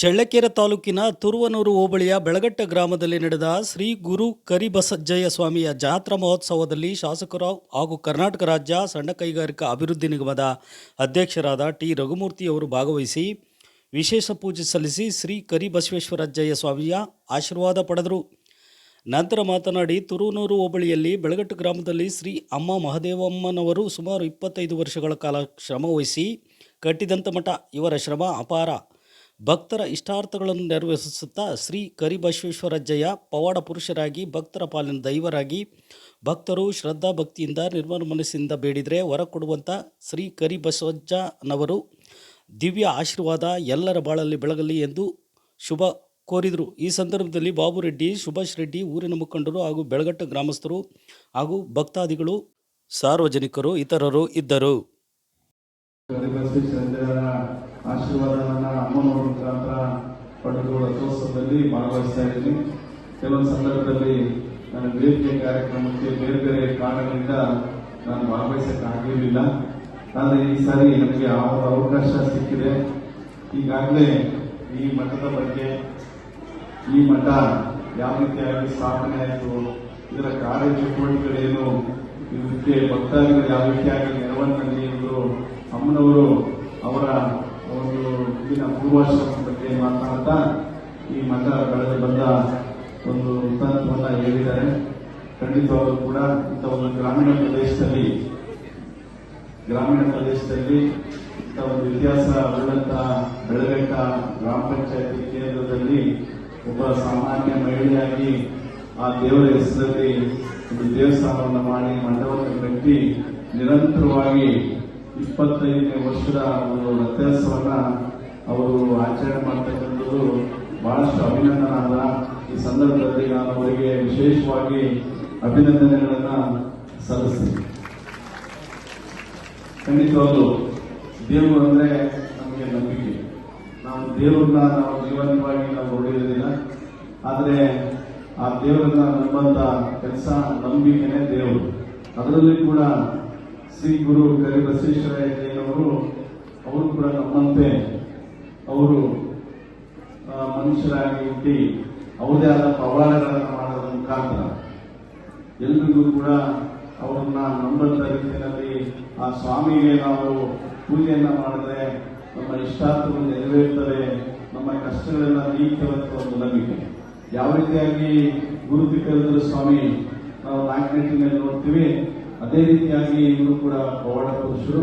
ಚಳ್ಳಕೆರೆ ತಾಲೂಕಿನ ತುರುವನೂರು ಹೋಬಳಿಯ ಬೆಳಗಟ್ಟ ಗ್ರಾಮದಲ್ಲಿ ನಡೆದ ಶ್ರೀ ಗುರು ಕರಿಬಸಜ್ಜಯ್ಯ ಸ್ವಾಮಿಯ ಜಾತ್ರಾ ಮಹೋತ್ಸವದಲ್ಲಿ ಶಾಸಕರು ಹಾಗೂ ಕರ್ನಾಟಕ ರಾಜ್ಯ ಸಣ್ಣ ಕೈಗಾರಿಕಾ ಅಭಿವೃದ್ಧಿ ನಿಗಮದ ಅಧ್ಯಕ್ಷರಾದ ಟಿ ರಘುಮೂರ್ತಿಯವರು ಭಾಗವಹಿಸಿ ವಿಶೇಷ ಪೂಜೆ ಸಲ್ಲಿಸಿ ಶ್ರೀ ಕರಿಬಸವೇಶ್ವರಜ್ಜಯ್ಯ ಸ್ವಾಮಿಯ ಆಶೀರ್ವಾದ ಪಡೆದರು. ನಂತರ ಮಾತನಾಡಿ, ತುರುವನೂರು ಹೋಬಳಿಯಲ್ಲಿ ಬೆಳಗಟ್ಟು ಗ್ರಾಮದಲ್ಲಿ ಶ್ರೀ ಅಮ್ಮ ಮಹದೇವಮ್ಮನವರು ಸುಮಾರು ಇಪ್ಪತ್ತೈದು ವರ್ಷಗಳ ಕಾಲ ಶ್ರಮವಹಿಸಿ ಕಟ್ಟಿದಂಥ ಮಠ. ಇವರ ಶ್ರಮ ಅಪಾರ. ಭಕ್ತರ ಇಷ್ಟಾರ್ಥಗಳನ್ನು ನೆರವೇರಿಸುತ್ತಾ ಶ್ರೀ ಕರಿಬಸವೇಶ್ವರಜ್ಜಯ ಪವಾಡ ಪುರುಷರಾಗಿ ಭಕ್ತರ ಪಾಲಿನ ದೈವರಾಗಿ ಭಕ್ತರು ಶ್ರದ್ಧಾ ಭಕ್ತಿಯಿಂದ ನಿರ್ಮಲ ಮನಸ್ಸಿಂದ ಬೇಡಿದರೆ ವರ ಕೊಡುವಂಥ ಶ್ರೀ ಕರಿಬಸವಜ್ಜನವರು ದಿವ್ಯ ಆಶೀರ್ವಾದ ಎಲ್ಲರ ಬಾಳಲ್ಲಿ ಬೆಳಗಲಿ ಎಂದು ಶುಭ ಕೋರಿದರು. ಈ ಸಂದರ್ಭದಲ್ಲಿ ಬಾಬುರೆಡ್ಡಿ, ಸುಭಾಷ್ ರೆಡ್ಡಿ, ಊರಿನ ಮುಖಂಡರು ಹಾಗೂ ಬೆಳಗಟ್ಟ ಗ್ರಾಮಸ್ಥರು ಹಾಗೂ ಭಕ್ತಾದಿಗಳು, ಸಾರ್ವಜನಿಕರು ಇತರರು ಇದ್ದರು. ಆಶೀರ್ವಾದವನ್ನ ಅಮ್ಮನವರ ಮುಖಾಂತರ ಪಡೆದು ರಥೋತ್ಸವದಲ್ಲಿ ಭಾಗವಹಿಸ್ತಾ ಇದ್ದೀನಿ. ಕೆಲವೊಂದು ಸಂದರ್ಭದಲ್ಲಿ ನನ್ನ ವೇದಿಕೆ ಕಾರ್ಯಕ್ರಮಕ್ಕೆ ಬೇರೆ ಬೇರೆ ಕಾರಣಗಳಿಂದ ನಾನು ಭಾಗವಹಿಸಕ್ಕೆ ಆಗಿರಲಿಲ್ಲ. ಆದರೆ ಈ ಸಾರಿ ನನಗೆ ಆ ಅವಕಾಶ ಸಿಕ್ಕಿದೆ? ಈಗಾಗಲೇ ಈ ಮಠದ ಬಗ್ಗೆ, ಈ ಮಠ ಯಾವ ರೀತಿಯಾಗಿ ಸ್ಥಾಪನೆ ಆಯಿತು, ಇದರ ಕಾರ್ಯಚಟುವಟಿಕೆಗಳೇನು, ಇದಕ್ಕೆ ಭಕ್ತಾದಿಗಳು ಯಾವ ರೀತಿಯಾಗಿ ನೆರವನ್ನು ನೀಡಿದ್ರು, ಅಮ್ಮನವರು ಅವರ ಇಂದಿನ ಪೂರ್ವಾಶ್ರಮದ ಬಗ್ಗೆ ಮಾತನಾಡ್ತಾ ಈ ಮಠ ಬೆಳೆದು ಬಂದ ಒಂದು ವೃತ್ತಾಂತವನ್ನ ಹೇಳಿದ್ದಾರೆ. ಖಂಡಿತವಾಗೂ ಕೂಡ ಇಂಥ ಒಂದು ಗ್ರಾಮೀಣ ಪ್ರದೇಶದಲ್ಲಿ ಗ್ರಾಮೀಣ ಪ್ರದೇಶದಲ್ಲಿ ಇಂಥ ಒಂದು ಇತಿಹಾಸ ಉಳ್ಳಂತಹ ಬೆಳಗಟ್ಟ ಗ್ರಾಮ ಪಂಚಾಯತಿ ಕೇಂದ್ರದಲ್ಲಿ ಒಬ್ಬ ಸಾಮಾನ್ಯ ಮಹಿಳೆಯಾಗಿ ಆ ದೇವರ ಹೆಸರಲ್ಲಿ ಒಂದು ದೇವಸ್ಥಾನವನ್ನು ಮಾಡಿ ಮಂಡಪವನ್ನು ಕಟ್ಟಿ ನಿರಂತರವಾಗಿ ಇಪ್ಪತ್ತೈದನೇ ವರ್ಷದ ಒಂದು ವ್ಯತ್ಯಾಸವನ್ನ ಅವರು ಆಚರಣೆ ಮಾಡ್ತಕ್ಕಂಥದ್ದು ಬಹಳಷ್ಟು ಅಭಿನಂದನಾದ ಈ ಸಂದರ್ಭದಲ್ಲಿ ನಾನು ಅವರಿಗೆ ವಿಶೇಷವಾಗಿ ಅಭಿನಂದನೆಗಳನ್ನ ಸಲ್ಲಿಸ್ತೀನಿ. ಖಂಡಿತವಾಗ್ಲು, ದೇವರು ಅಂದ್ರೆ ನಮಗೆ ನಂಬಿಕೆ. ನಾವು ದೇವರನ್ನ ನಾವು ಜೀವನವಾಗಿ ನಾವು ನೋಡಿರೋದಿಲ್ಲ. ಆದರೆ ಆ ದೇವರನ್ನ ನಂಬಂತ ಕೆಲಸ ನಂಬಿಕೆನೇ ದೇವರು. ಅದರಲ್ಲಿ ಕೂಡ ಶ್ರೀ ಗುರು ಕರಿಬಸವೇಶ್ವರಯ್ಯನವರು ಅವರು ಕೂಡ ನಮ್ಮಂತೆ ಅವರು ಆ, ಮನುಷ್ಯರಾಗಿ ಹುಟ್ಟಿ ಅವರದೇ ಆದ ಪವಾಡಗಳನ್ನು ಮಾಡೋದ್ರ ಮುಖಾಂತರ ಎಲ್ರಿಗೂ ಕೂಡ ಅವರನ್ನ ನಂಬಂತ ರೀತಿಯಲ್ಲಿ ಆ ಸ್ವಾಮಿಗೆ ನಾವು ಪೂಜೆಯನ್ನ ಮಾಡಿದ್ರೆ ನಮ್ಮ ಇಷ್ಟಾರ್ಥಗಳು ನೆರವೇರ್ತವೆ, ನಮ್ಮ ಕಷ್ಟಗಳನ್ನ ನೀಗ್ತವೆ ಒಂದು ನಂಬಿಕೆ ಯಾವ ರೀತಿಯಾಗಿ ಕರೆದ್ರು ಸ್ವಾಮಿ ನಾವು ನಾಲ್ಕನೇ ತಿಂಗಳಲ್ಲಿ ನೋಡ್ತೀವಿ, ಅದೇ ರೀತಿಯಾಗಿ ಇವರು ಕೂಡ ಪವಾಡ ಪುರುಷರು